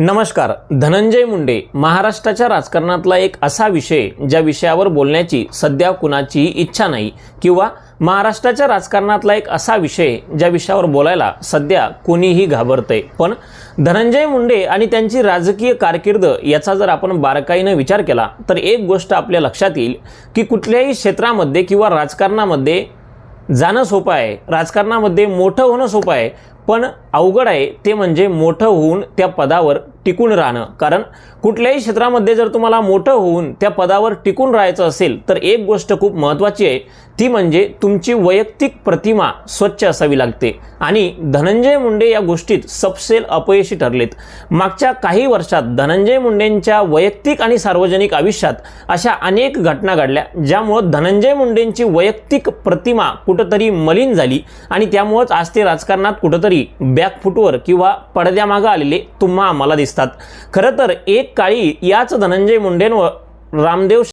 नमस्कार धनंजय मुंडे. महाराष्ट्राच्या राजकारणातला एक असा विषय ज्या विषयावर बोलण्याची सध्या कुणाचीही इच्छा नाही किंवा महाराष्ट्राच्या राजकारणातला एक असा विषय ज्या विषयावर बोलायला सध्या कोणीही घाबरतंय पण धनंजय मुंडे आणि त्यांची राजकीय कारकीर्द याचा जर आपण बारकाईनं विचार केला तर एक गोष्ट आपल्या लक्षात येईल की कुठल्याही क्षेत्रामध्ये किंवा राजकारणामध्ये जाणं सोपं आहे राजकारणामध्ये मोठं होणं सोपं आहे पण अवघड आहे ते म्हणजे मोठं होऊन त्या पदावर टिकून राहणं. कारण कुठल्याही क्षेत्रामध्ये जर तुम्हाला मोठं होऊन त्या पदावर टिकून राहायचं असेल तर एक गोष्ट खूप महत्त्वाची आहे. ती म्हणजे तुमची वैयक्तिक प्रतिमा स्वच्छ असावी लागते. आणि धनंजय मुंडे या गोष्टीत सपसेल अपयशी ठरलेत. मागच्या काही वर्षात धनंजय मुंडेंच्या वैयक्तिक आणि सार्वजनिक आयुष्यात अशा अनेक घटना घडल्या ज्यामुळं धनंजय मुंडेंची वैयक्तिक प्रतिमा कुठंतरी मलिन झाली आणि त्यामुळंच आज ते राजकारणात कुठंतरी बॅकफुटवर किंवा पडद्यामागं आलेले तुम्हा आम्हाला दिसतात. खरं तर एक काळी याच धनंजय मुंडेंवर रामदेव